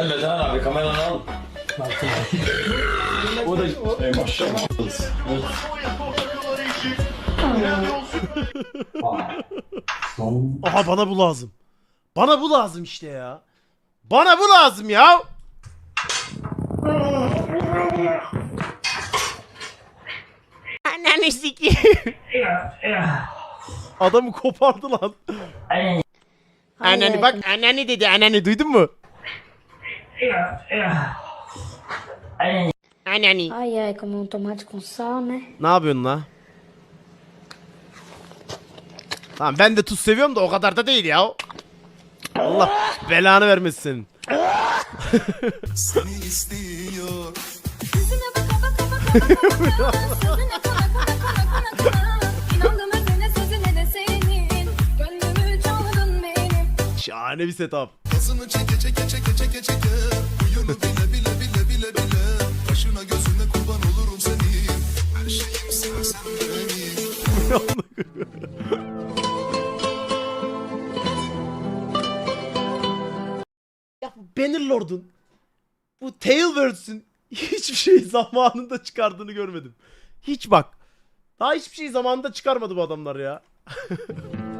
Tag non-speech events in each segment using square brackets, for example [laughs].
Gel Metehan abi kameranı al. o da Ey maşallah. Aha bana bu lazım. Bana bu lazım işte ya. Bana bu lazım ya. Ananı sikeyim. Adamı kopardı lan. Ananı bak ananı dedi ananı duydun mu? Ananı. Ai, ai, comer um tomate com sal, né? Ne yapıyorsun la? Tamam ben de tuz seviyorum da o kadar da değil ya. Allah belanı vermesin. Seni istiyor Şahane bir setup. Gazını çeke çeke çeke çeke çeke Huyunu bile bile bile bile bile Başına gözüne kurban olurum senin Her şeyim sen sen benim Ya bu Bannerlord'un bu Tailwords'ün hiçbir şey zamanında çıkardığını görmedim. Hiç bak. Daha hiçbir şey zamanında çıkarmadı bu adamlar ya. [laughs]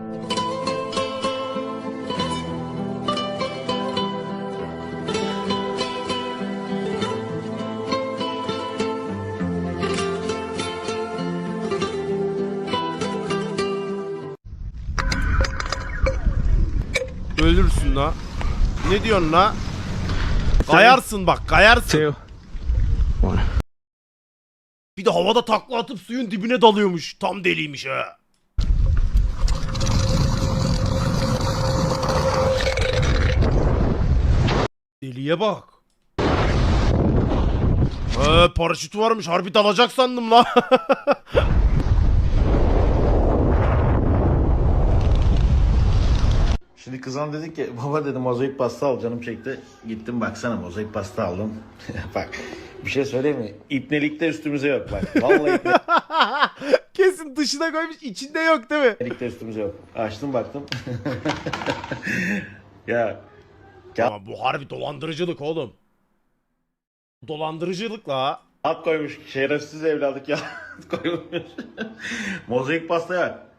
Ölürsün la. Ne diyorsun la? Kayarsın bak kayarsın. Bir de havada takla atıp suyun dibine dalıyormuş. Tam deliymiş ha. Deliye bak. Ee, paraşütü varmış. Harbi dalacak sandım la. [laughs] Şimdi kızan dedi ki baba dedi mozaik pasta al canım çekti. Gittim baksana mozaik pasta aldım. [laughs] bak bir şey söyleyeyim mi? İpnelikte üstümüze yok bak. Vallahi [laughs] Kesin dışına koymuş içinde yok değil mi? ipnelikte üstümüze yok. Açtım baktım. [laughs] ya Ama bu harbi dolandırıcılık oğlum. Dolandırıcılık la. at koymuş şerefsiz evladık ya. koymuş. mozaik pasta ya.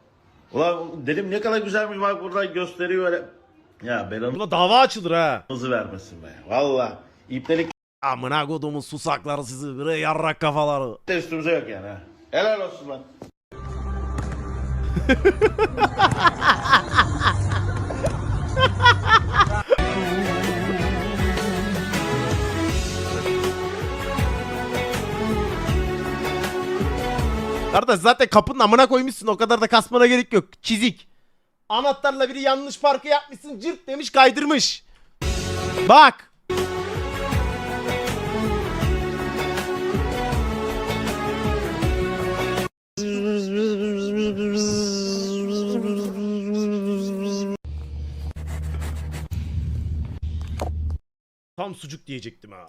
Ulan dedim ne kadar güzelmiş bak burada gösteriyor öyle. Ya belanızı Buna dava açılır ha. vermesin be. Valla ipnelikte Amına kodumun susakları sizi bre yarrak kafaları. üstümüze yok yani. ha. Helal olsun lan. [laughs] Kardeş zaten kapının amına koymuşsun o kadar da kasmana gerek yok. Çizik. Anahtarla biri yanlış parkı yapmışsın cırt demiş kaydırmış. Bak. Tam sucuk diyecektim ha.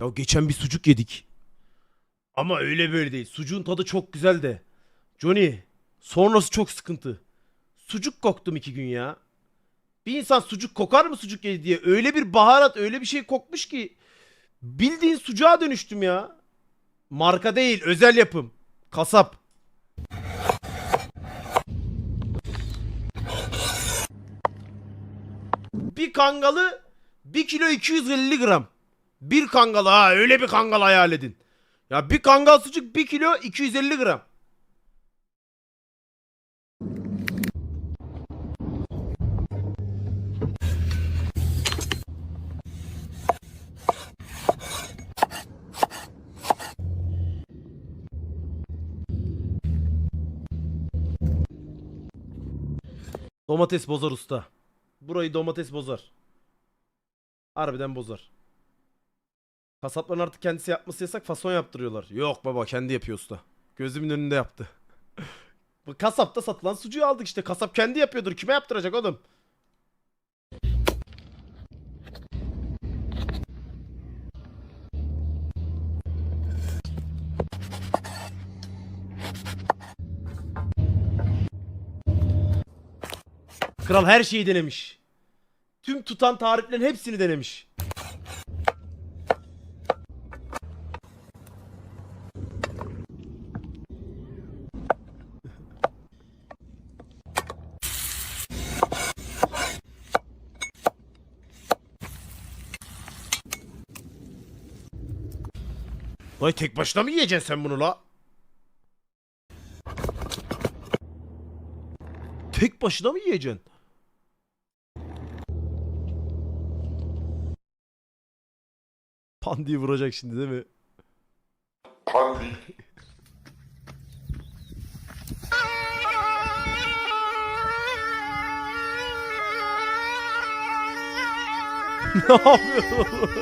Ya geçen bir sucuk yedik. Ama öyle böyle değil. Sucuğun tadı çok güzel de. Johnny, sonrası çok sıkıntı. Sucuk koktum iki gün ya. Bir insan sucuk kokar mı sucuk yedi diye. Öyle bir baharat, öyle bir şey kokmuş ki. Bildiğin sucuğa dönüştüm ya. Marka değil, özel yapım. Kasap. Bir kangalı 1 kilo 250 gram. Bir kangal ha öyle bir kangal hayal edin. Ya bir kangal sucuk 1 kilo 250 gram. Domates bozar usta. Burayı domates bozar. Harbiden bozar. Kasapların artık kendisi yapması yasak fason yaptırıyorlar. Yok baba kendi yapıyor usta. Gözümün önünde yaptı. [laughs] Bu kasapta satılan sucuğu aldık işte. Kasap kendi yapıyordur. Kime yaptıracak oğlum? Kral her şeyi denemiş. Tüm tutan tariflerin hepsini denemiş. Vay tek başına mı yiyeceksin sen bunu la? Tek başına mı yiyeceksin? Pandiyi vuracak şimdi değil mi? [laughs] ne yapıyor?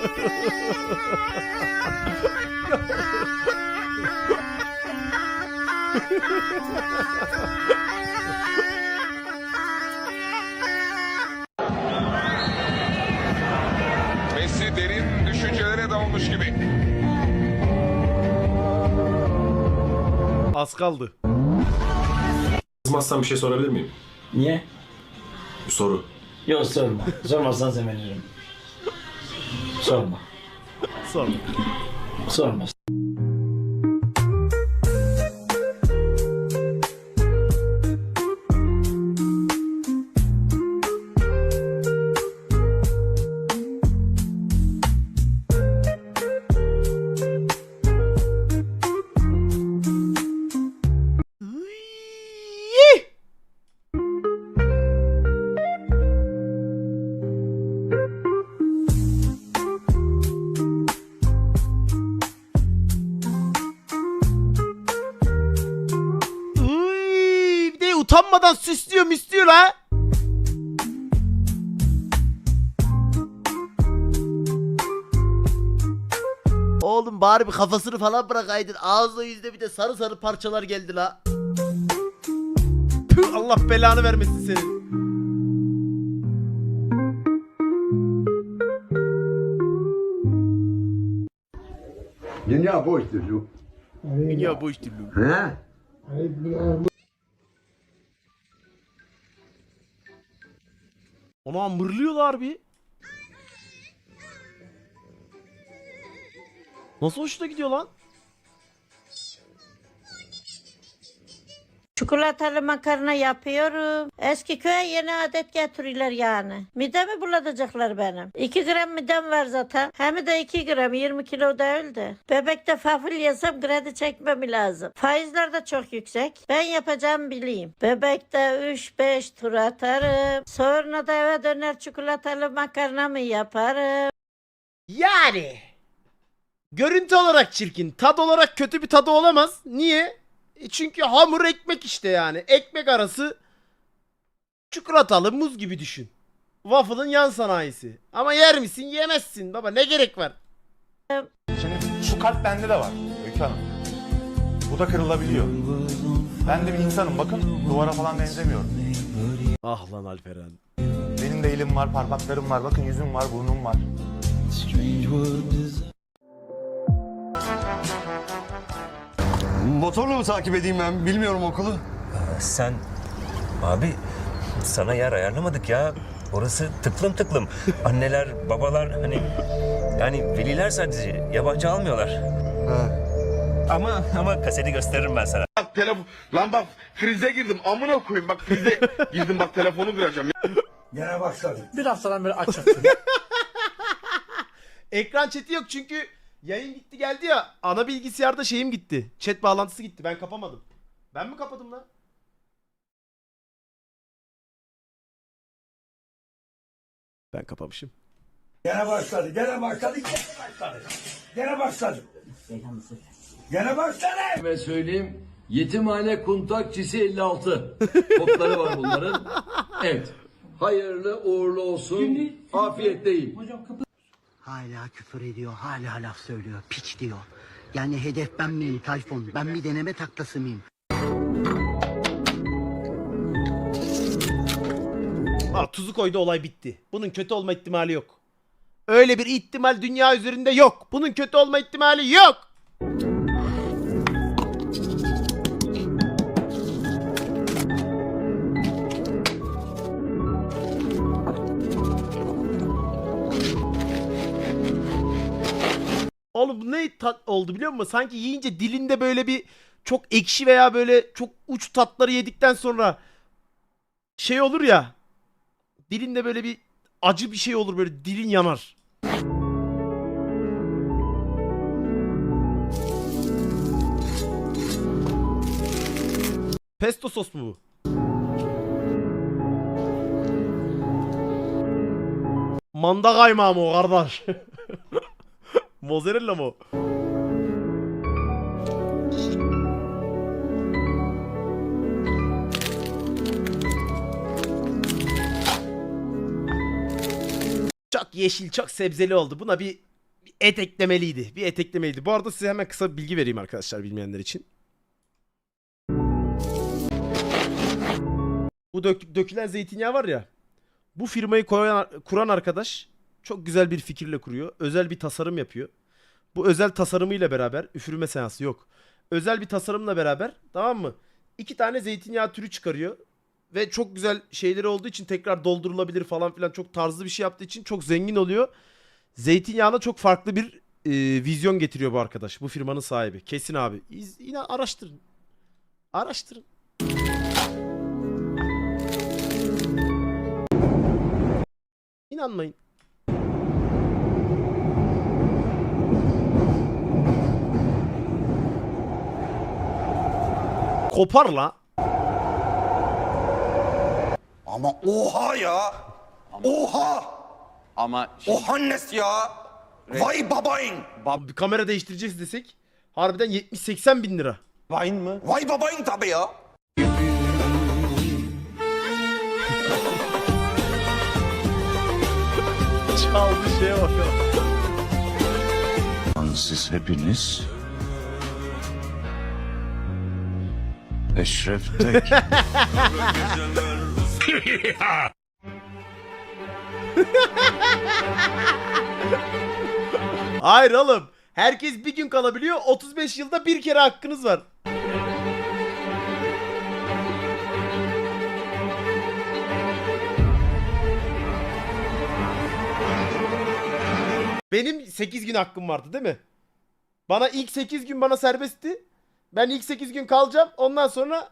Az kaldı. Kızmazsan bir şey sorabilir miyim? Niye? Bir soru. Yok sorma. Sormazsan sevinirim. Sorma. Sonra. Sorma. Oğlum bari bir kafasını falan bırakaydın. Ağzına yüzde bir de sarı sarı parçalar geldi la. Tüh, Allah belanı vermesin senin. Dünya boş çocuk. Dünya boş türlü. He? Ona mırlıyorlar bir. Nasıl hoşuna gidiyor lan? Çikolatalı makarna yapıyorum. Eski köye yeni adet getiriyorlar yani. Midemi bulatacaklar benim. 2 gram midem var zaten. Hem de 2 gram 20 kilo değil de. Bebekte fafil yesem kredi çekmem lazım. Faizler de çok yüksek. Ben yapacağım bileyim. Bebekte 3-5 tur atarım. Sonra da eve döner çikolatalı makarna mı yaparım. Yani. Görüntü olarak çirkin. Tad olarak kötü bir tadı olamaz. Niye? E çünkü hamur ekmek işte yani. Ekmek arası çikolatalı muz gibi düşün. Waffle'ın yan sanayisi. Ama yer misin? Yemezsin baba. Ne gerek var? Şimdi şu kalp bende de var Öykü Hanım. Bu da kırılabiliyor. Ben de bir insanım bakın duvara falan benzemiyorum. Ah lan Alperen. Benim de elim var, parmaklarım var, bakın yüzüm var, burnum var. Motorla mı takip edeyim ben? Bilmiyorum okulu. Sen abi sana yer ayarlamadık ya. Orası tıklım tıklım. Anneler, babalar hani yani veliler sadece yabancı almıyorlar. Ama ama kaseti gösteririm ben sana. Bak telefon. Lan bak krize girdim. Amına koyayım bak krize girdim bak telefonu kıracağım. Gene başladı. [laughs] Ekran chat'i yok çünkü yayın gitti geldi ya. Ana bilgisayarda şeyim gitti. Chat bağlantısı gitti. Ben kapamadım. Ben mi kapadım lan? Ben kapamışım. Gene başladı. Gene başladı. Gene başladı. Gene başladı. Gene başladı. Ve söyleyeyim yetimhane kuntakçisi 56 kodları var bunların. [laughs] Evet. Hayırlı uğurlu olsun. Afiyet değil. Hala küfür ediyor, hala laf söylüyor, piç diyor. Yani hedef ben miyim Tayfun? Ben bir deneme taklası mıyım? Aa, tuzu koydu olay bitti. Bunun kötü olma ihtimali yok. Öyle bir ihtimal dünya üzerinde yok. Bunun kötü olma ihtimali yok. Oğlum bu ne oldu biliyor musun? Sanki yiyince dilinde böyle bir çok ekşi veya böyle çok uç tatları yedikten sonra şey olur ya. Dilinde böyle bir acı bir şey olur böyle dilin yanar. Pesto sos mu bu? Manda kaymağı mı o kardeş? [laughs] Mozzarella mı? Çok yeşil, çok sebzeli oldu. Buna bir, bir et eklemeliydi. Bir et eklemeliydi. Bu arada size hemen kısa bir bilgi vereyim arkadaşlar bilmeyenler için. Bu dök- dökülen zeytinyağı var ya. Bu firmayı koyan, kuran arkadaş çok güzel bir fikirle kuruyor. Özel bir tasarım yapıyor. Bu özel tasarımıyla beraber üfürme seansı yok. Özel bir tasarımla beraber tamam mı? İki tane zeytinyağı türü çıkarıyor. Ve çok güzel şeyleri olduğu için tekrar doldurulabilir falan filan çok tarzlı bir şey yaptığı için çok zengin oluyor. Zeytinyağına çok farklı bir e, vizyon getiriyor bu arkadaş. Bu firmanın sahibi. Kesin abi. İz, yine araştırın. Araştırın. İnanmayın. Kopar la. Ama oha ya. Oha. Ama Ohannes ya. Vay babayın. Bir kamera değiştireceğiz desek harbiden 70-80 bin lira. Vine mı? Vay babayın tabii ya. Çaldı şeye bak. Siz hepiniz Eşref Tek [laughs] Hayır oğlum. Herkes bir gün kalabiliyor. 35 yılda bir kere hakkınız var. Benim 8 gün hakkım vardı değil mi? Bana ilk 8 gün bana serbestti. Ben ilk 8 gün kalacağım. Ondan sonra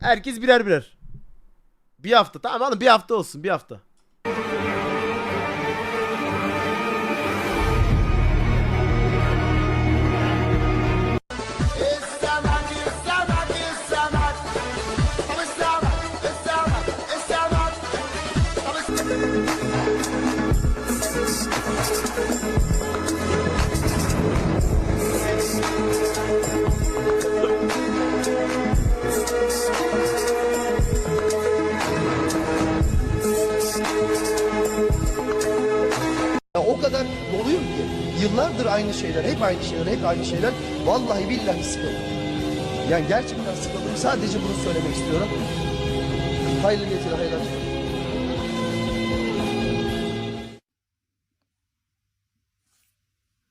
herkes birer birer. Bir hafta. Tamam oğlum bir hafta olsun bir hafta. Yıllardır aynı şeyler, hep aynı şeyler, hep aynı şeyler. Vallahi billahi sıkıldım. Yani gerçekten sıkıldım. Sadece bunu söylemek istiyorum. Hayırlı geceler, hayırlı akşamlar.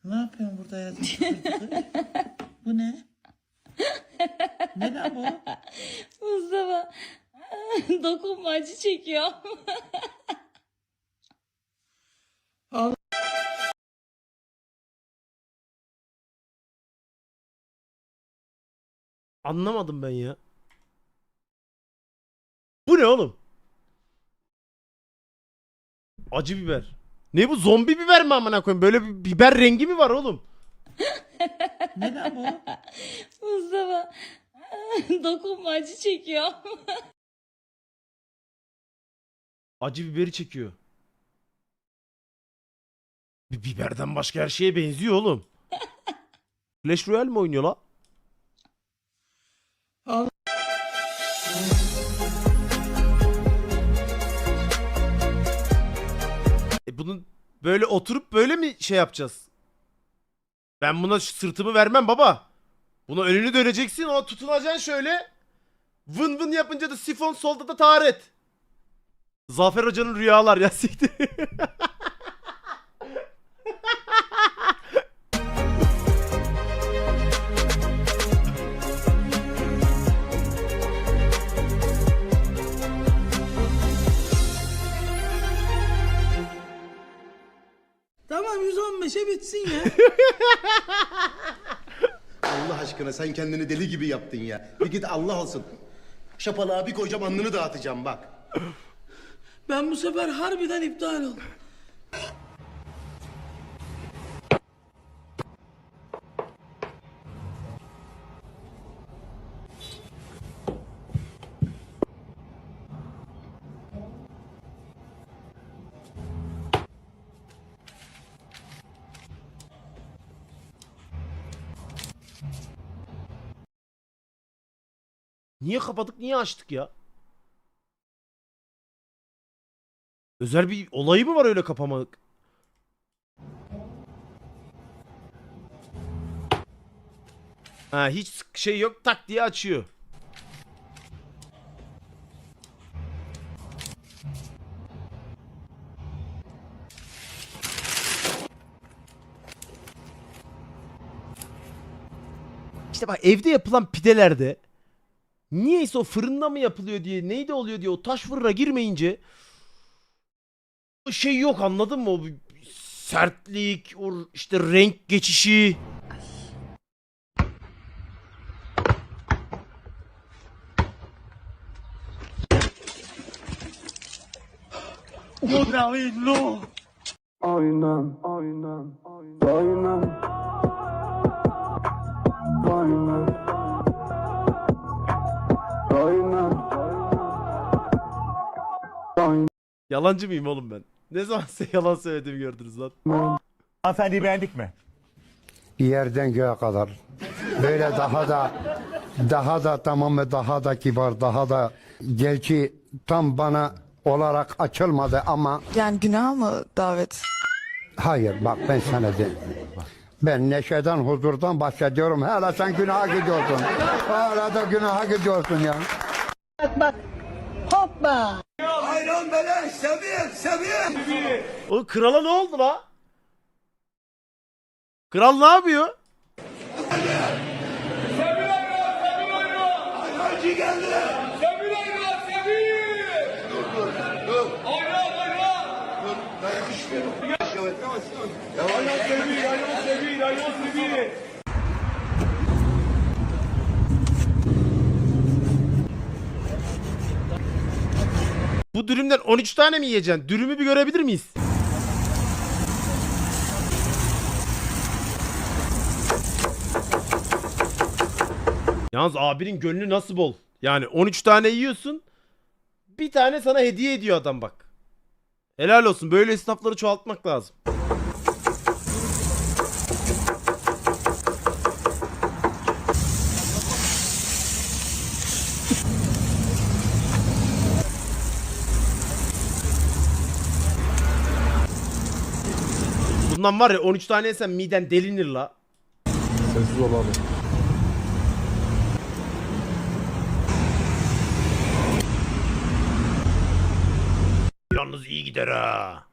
Ne yapıyorsun burada ya? bu ne? Neden bu? Mustafa [laughs] dokunma acı çekiyor. Anlamadım ben ya. Bu ne oğlum? Acı biber. Ne bu zombi biber mi amına koyayım? Böyle bir biber rengi mi var oğlum? Neden bu? Mustafa dokunma acı çekiyor. Acı biberi çekiyor. Bir biberden başka her şeye benziyor oğlum. Clash Royale mi oynuyor la? E bunun böyle oturup böyle mi şey yapacağız? Ben buna sırtımı vermem baba. Buna önünü döneceksin ona tutunacaksın şöyle. Vın vın yapınca da sifon solda da taharet. Zafer Hoca'nın rüyalar ya siktir. [laughs] Tamam 115 neşe bitsin ya. [laughs] Allah aşkına sen kendini deli gibi yaptın ya. Bir git Allah olsun. Şapalığa bir koyacağım alnını dağıtacağım bak. Ben bu sefer harbiden iptal oldum. Niye kapadık niye açtık ya? Özel bir olayı mı var öyle kapamadık? Ha hiç şey yok tak diye açıyor. İşte bak evde yapılan pidelerde niyeyse o fırında mı yapılıyor diye neyde oluyor diye o taş fırına girmeyince o şey yok anladın mı? O sertlik, o işte renk geçişi. Aynen, aynen, aynen. Aynen. Yalancı mıyım oğlum ben? Ne zaman size [laughs] yalan söylediğimi gördünüz lan? Hanımefendiyi beğendik mi? Yerden göğe kadar. Böyle daha da daha da tamam ve daha da kibar, daha da gerçi tam bana olarak açılmadı ama Yani günah mı davet? hayır bak ben sana de. Ben neşeden, huzurdan bahsediyorum. Hala sen günaha gidiyorsun. Hala da günaha gidiyorsun ya. Ayran beleş seviye seviye. O krala ne oldu la? Kral ne yapıyor? Ayrancı geldi. Sebil ayran sebil. Dur dur dur. Ayran ayran. Dur ben yakışmıyorum. Yavaş yavaş yavaş. Ayran sebil ayran sebil ayran sebil. Bu dürümden 13 tane mi yiyeceksin? Dürümü bir görebilir miyiz? Yalnız abinin gönlü nasıl bol? Yani 13 tane yiyorsun. Bir tane sana hediye ediyor adam bak. Helal olsun. Böyle esnafları çoğaltmak lazım. Bundan var ya 13 tane yesen miden delinir la. Sessiz ol abi. Yalnız iyi gider ha.